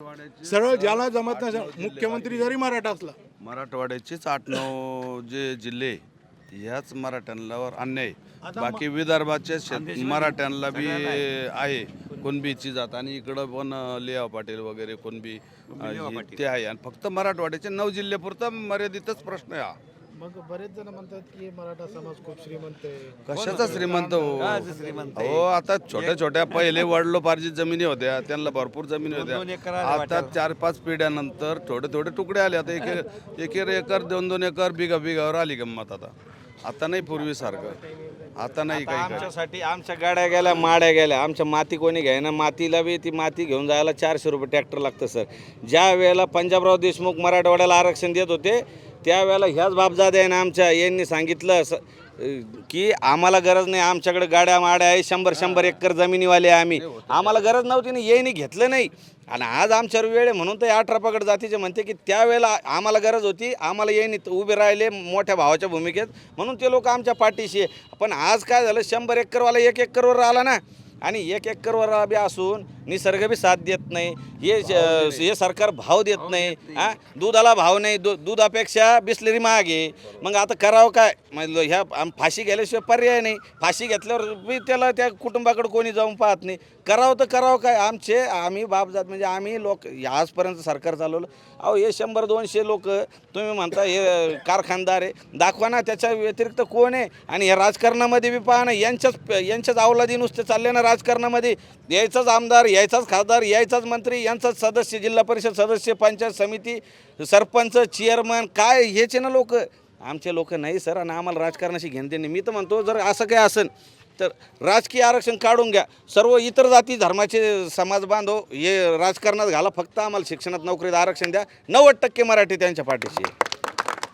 सरळ ज्याला जमत नाही मुख्यमंत्री जरी मराठा असला. मराठवाड्याचेच आठ नऊ जे जिल्हे ह्याच मराठ्यांवर अन्याय. बाकी विदर्भाचे शेत मराठ्यांना बी आहे. कुणबीची जात. आणि इकडं पण लिया पाटील वगैरे कुणबी ते आहे. आणि फक्त मराठवाड्याचे नऊ जिल्ह्यापुरता मर्यादितच प्रश्न आहे हा. मग बरेच जण म्हणतात की मराठा समाज खूप श्रीमंत आहे. कशाचा श्रीमंत हो? हो आता छोट्या छोट्या पहिले वडलोपार्जित जमिनी होत्या त्यांना भरपूर जमिनी होत्या. आता चार पाच पिढ्यानंतर थोडे थोडे तुकडे आले. आता एक एक एक एकर दोन दोन एकर बिगा बिगावर आली गंमत आता. आता नाही पूर्वीसारखं. आता नाही काही. आमच्यासाठी आमच्या गाड्या गेल्या माड्या गेल्या. आमच्या माती कोणी घ्यायना मातीला बी ती माती घेऊन जायला चारशे रुपये ट्रॅक्टर लागतं सर ज्या वेळेला पंजाबराव देशमुख मराठवाड्याला आरक्षण देत होते त्यावेळेला ह्याच बापजादे आहे ना आमच्या. यांनी सांगितलं स- की आम्हाला गरज नाही आमच्याकडे गाड्या माड्या आहे शंभर शंभर एकर जमिनीवाले आहे आम्ही. आम्हाला गरज नव्हती ना येईनी घेतलं नाही. आणि आज आमच्यावर वेळ आहे म्हणून तर अठरा पगड जातीचे म्हणते की त्यावेळेला आम्हाला गरज होती आम्हाला येईनी उभे राहिले मोठ्या भावाच्या भूमिकेत. म्हणून ते लोक आमच्या पाठीशी आहे. पण आज काय झालं शंभर एकरवाला एक एकरवर आला ना. आणि एक एकरवर बी असून निसर्ग बी साथ देत नाही. हे हे सरकार भाव देत नाही. हा दुधाला भाव नाही. दु दुधापेक्षा बिसलेरी महाग आहे. मग आता करावं काय? म्हणजे ह्या आम- फाशी गेल्याशिवाय पर्याय नाही. फाशी घेतल्यावर बी त्याला त्या कुटुंबाकडे कोणी जाऊन पाहत नाही. करावं तर करावं काय? आमचे आम्ही बापजात म्हणजे आम्ही लोक आजपर्यंत सरकार चालवलं. अहो हे शंभर दोनशे लोक तुम्ही म्हणता हे कारखानदार आहे. दाखवा ना त्याच्या व्यतिरिक्त कोण आहे? आणि या राजकारणामध्ये बी पहा ना यांच्याच यांच्याच अवलादी नुसते चालले ना राजकारणामध्ये. यायचाच आमदार यायचाच खासदार यायचाच मंत्री यांचाच सदस्य जिल्हा परिषद सदस्य पंचायत समिती सरपंच चेअरमन काय हेचे ना लोक. आमचे लोक नाही सर आणि आम्हाला राजकारणाशी घेणं देणे मी तर म्हणतो जर असं काय असेल तर राजकीय आरक्षण काढून घ्या. सर्व इतर जाती धर्माचे समाज बांधव हे राजकारणात घाला. फक्त आम्हाला शिक्षणात नोकरीत आरक्षण द्या. नव्वद टक्के मराठी त्यांच्या पाठीशी आहे.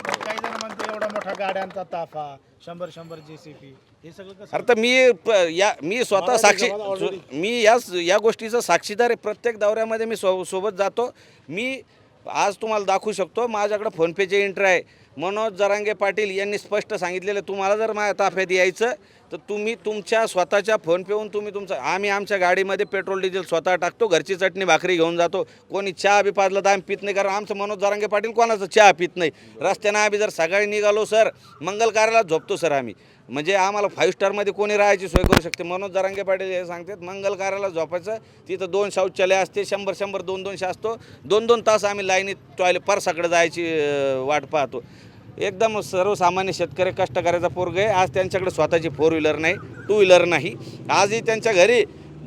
मग काही जण म्हणते एवढा मोठा गाड्यांचा ताफा शंभर शंभर जेसीपी हे सगळं कसं अरे तर मी प- या मी स्वतः साक्षी मी याच या गोष्टीचा साक्षीदार आहे. प्रत्येक दौऱ्यामध्ये मी सो सोबत जातो. मी आज तुम्हाला दाखवू शकतो. माझ्याकडे फोनपेचे एंट्री आहे. मनोज जरांगे पाटील यांनी स्पष्ट सांगितलेलं तुम्हाला जर माझ्या ताफ्यात यायचं तर तुम्ही तुमच्या स्वतःच्या फोनपेहून तुम्ही तुमचं आम्ही आमच्या गाडीमध्ये पेट्रोल डिझेल स्वतः टाकतो घरची चटणी भाकरी घेऊन जातो कोणी चहा बी पाजला तर आम्ही पित नाही कारण आमचं मनोज जरांगे पाटील कोणाचं चहा पित नाही. रस्त्यानं आम्ही जर सकाळी निघालो सर मंगलकार्याला झोपतो सर आम्ही. म्हणजे आम्हाला फाईव्ह स्टारमध्ये कोणी राहायची सोय करू शकते. मनोज जरांगे पाटील हे सांगतात मंगल कार्याला झोपायचं तिथं दोन शौचालय असते शंभर शंभर दोन दोनशे असतो. दोन दोन तास आम्ही लाईनीत टॉयलेट परसाकडे जायची वाट पाहतो. एकदम सर्वसामान्य शेतकरी कष्टकऱ्याचा पोरग आहे. आज त्यांच्याकडे स्वतःची फोर व्हीलर नाही टू व्हीलर नाही. आजही त्यांच्या घरी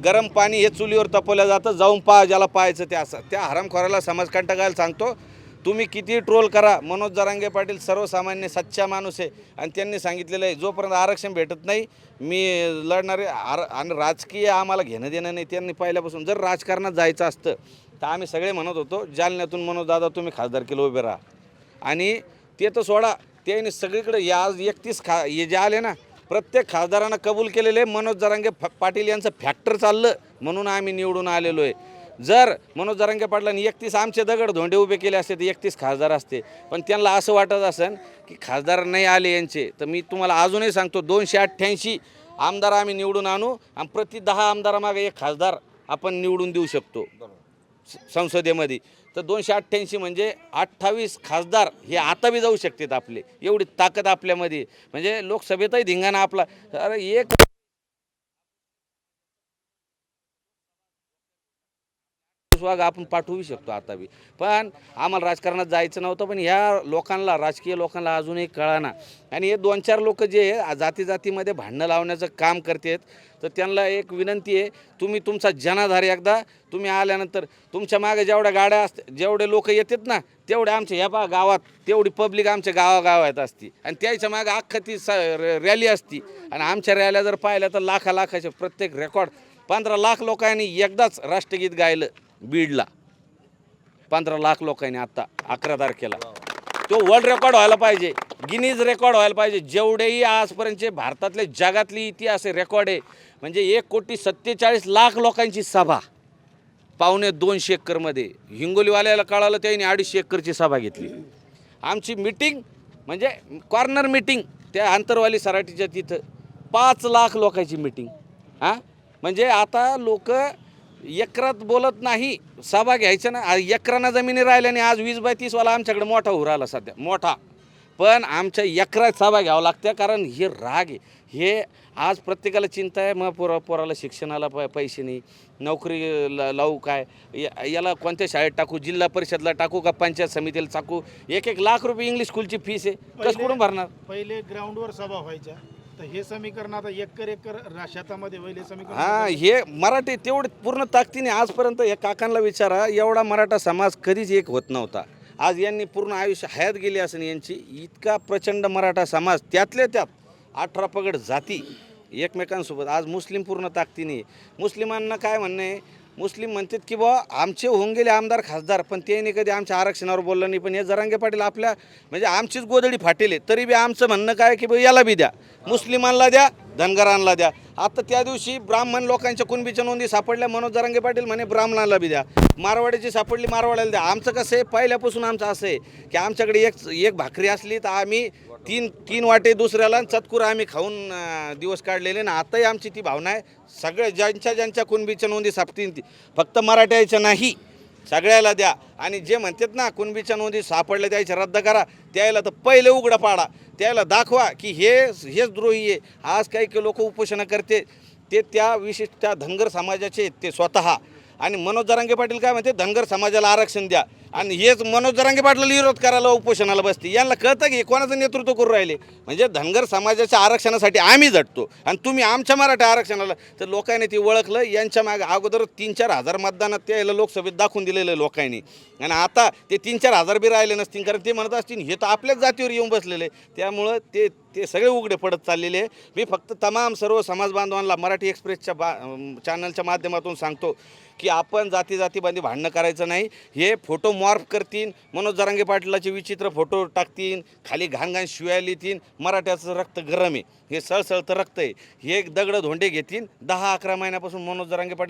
गरम पाणी हे चुलीवर तपवलं जातं जाऊन पा ज्याला पाहायचं ते असं. त्या हरामखोराला समाजकंटकाला सांगतो तुम्ही किती ट्रोल करा मनोज जरांगे पाटील सर्वसामान्य सच्चा माणूस आहे. आणि त्यांनी सांगितलेलं आहे जोपर्यंत आरक्षण भेटत नाही मी लढणारे आर आणि राजकीय आम्हाला घेणं देणं नाही. त्यांनी पहिल्यापासून जर राजकारणात जायचं असतं तर आम्ही सगळे म्हणत होतो जालन्यातून मनोज दादा तुम्ही खासदारकीला उभे राहा. आणि ते तर सोडा. त्याने सगळीकडे या आज एकतीस खा हे जे आले ना प्रत्येक खासदारांना कबूल केलेले मनोज जरांगे फ- पाटील यांचं फॅक्टर चाललं. म्हणून आम्ही निवडून आलेलो आहे. जर मनोज जरांगे पाटलांनी एकतीस आमचे दगड धोंडे उभे केले असते तर एकतीस खासदार असते. पण त्यांना असं वाटत असेल की खासदार नाही आले यांचे तर मी तुम्हाला अजूनही सांगतो दोनशे अठ्ठ्याऐंशी आमदार आम्ही निवडून आणू आणि प्रति दहा आमदारामागे एक खासदार आपण निवडून देऊ शकतो. स- संसदेमध्ये. तर दोनशे अठ्ठ्याऐंशी म्हणजे अठ्ठावीस खासदार हे आता बी जाऊ शकतात आपले. एवढी ताकद आपल्यामध्ये. म्हणजे लोकसभेतही धिंगाणा आपला. अरे एक वाघ आपण पाठवू शकतो आता बी. पण आम्हाला राजकारणात जायचं नव्हतं पण ह्या लोकांना राजकीय लोकांना अजूनही कळाना. आणि हे दोन चार लोक जे जाती जातीमध्ये भांडणं लावण्याचं काम करतात तर त्यांना एक विनंती आहे तुम्ही तुमचा जनाधार एकदा तुम्ही आल्यानंतर तुमच्या मागे जेवढ्या गाड्या असतात जेवढे लोक येतात ना तेवढे आमच्या ह्या गावात तेवढी पब्लिक आमच्या गावागावात असती. आणि त्याच्यामागे अख्खा ती स रॅली असती. आणि आमच्या रॅल्या जर पाहिल्या तर लाखा लाखाचे प्रत्येक रेकॉर्ड पंधरा लाख लोकांनी एकदाच राष्ट्रगीत गायलं. बीडला. पंधरा लाख लोकांनी आत्ता अकरा तारखेला. तो वर्ल्ड रेकॉर्ड व्हायला पाहिजे. गिनीज रेकॉर्ड व्हायला पाहिजे. जेवढेही आजपर्यंतचे भारतातले जगातली इतिहास रेकॉर्ड आहे म्हणजे एक कोटी सत्तेचाळीस लाख लोकांची सभा. पावणे दोनशे एकरमध्ये हिंगोलीवाल्याला कळालं त्यांनी अडीचशे एकरची सभा घेतली. आमची मिटिंग म्हणजे कॉर्नर मिटिंग त्या आंतरवाली सराटीच्या तिथं पाच लाख लोकांची मिटिंग हां? म्हणजे आता लोक एकरात बोलत नाही सभा घ्यायचं ना. एकरानं जमिनी राहिल्याने आज वीस बाय तीसवाला आमच्याकडे मोठा होऊ राहिला सध्या मोठा. पण आमच्या एकरात सभा घ्यावं लागतं कारण हे राग आहे. हे आज प्रत्येकाला चिंता आहे मग पोरा पोराला शिक्षणाला प पैसे नाही. नोकरी ल- लावू काय? या- याला कोणत्या शाळेत टाकू? जिल्हा परिषदला टाकू का पंचायत समितीला टाकू? एक एक लाख रुपये इंग्लिश स्कूलची फीस आहे. कसं कुठून भरणार? पहिले ग्राउंडवर सभा व्हायच्या. तर हे समीकरण आता एकर एकर शेतामध्ये होईल हे समीकरण हा हे मराठी तेवढे पूर्ण ताकदीने आजपर्यंत या काकांना विचारा एवढा मराठा समाज कधीच एक होत नव्हता आज यांनी पूर्ण आयुष्य हयात गेली असेल यांची इतका प्रचंड मराठा समाज त्यातल्या त्यात अठरा पगड जाती एकमेकांसोबत आज मुस्लिम पूर्ण ताकदीने आहे. मुस्लिमांना काय म्हणणं आहे मुस्लिम म्हणतात की बा आमचे होऊन गेले आमदार खासदार पण त्यांनी कधी आमच्या आरक्षणावर बोललं नाही पण हे जरांगे पाटील आपल्या म्हणजे आमचीच गोदडी फाटेल आहे. तरी बी आमचं म्हणणं काय की बा याला बी द्या मुस्लिमांना द्या धनगरांना द्या. आता त्या दिवशी ब्राह्मण लोकांच्या कुणबीच्या नोंदी सापडल्या मनोज जरांगे पाटील म्हणे ब्राह्मणाला बी द्या. मारवाड्याची सापडली मारवाड्याला द्या. आमचं कसं आहे पहिल्यापासून आमचं असं आहे की आमच्याकडे एक एक भाकरी असली तर आम्ही तीन तीन वाटे दुसऱ्याला चतकुर आम्ही खाऊन दिवस काढलेले ना. आताही आमची ती भावना आहे. सगळ्या ज्यांच्या ज्यांच्या कुणबीच्या नोंदी सापतील ती. फक्त मराठ्याच्या नाही. सगळ्याला द्या. आणि जे म्हणतात ना कुणबीच्या नोंदी सापडल्या द्यायच्या रद्द करा. त्याला तर पहिले उघडं पाडा. त्याला दाखवा की हे हेच द्रोही आहे. आज काही काही लोक उपोषणं करते. ते त्या विशिष्ट त्या धनगर समाजाचे ते स्वतः. आणि मनोज जरांगे पाटील काय म्हणते? धनगर समाजाला आरक्षण द्या. आणि हेच मनोज जरांगे पाटलाला विरोध करायला उपोषणाला बसते. यांना कळतं की कोणाचं नेतृत्व करू राहिले? म्हणजे धनगर समाजाच्या आरक्षणासाठी आम्ही झटतो. आणि तुम्ही आमच्या मराठा आरक्षणाला तर लोकांनी ते ओळखलं. यांच्या मागे अगोदर तीन चार हजार मतदानात त्याला लोकसभेत दाखवून दिलेलं आहे लोकांनी. आणि आता ते तीन चार हजार बी राहिले नसतील कारण ते म्हणत असतील हे तर आपल्याच जातीवर येऊन बसलेले त्यामुळं ते ते सगळे उघडे पडत चाललेले आहे मी फक्त तमाम सर्व समाज बांधवांना मराठी एक्सप्रेसच्या बा चॅनलच्या माध्यमातून सांगतो की आपण जाती जातीबांधी भांडणं करायचं नाही. हे फोटो मॉर्फ करतील मनोज जरांगे पाटलाचे विचित्र फोटो टाकतील खाली घाणघाण शिवायला शिवाय लिहितील मराठ्याचं रक्त गरम आहे. हे सळसळतं रक्त आहे. हे एक दगड धोंडे घेतील दहा अकरा महिन्यापासून मनोज जरांगे पाटील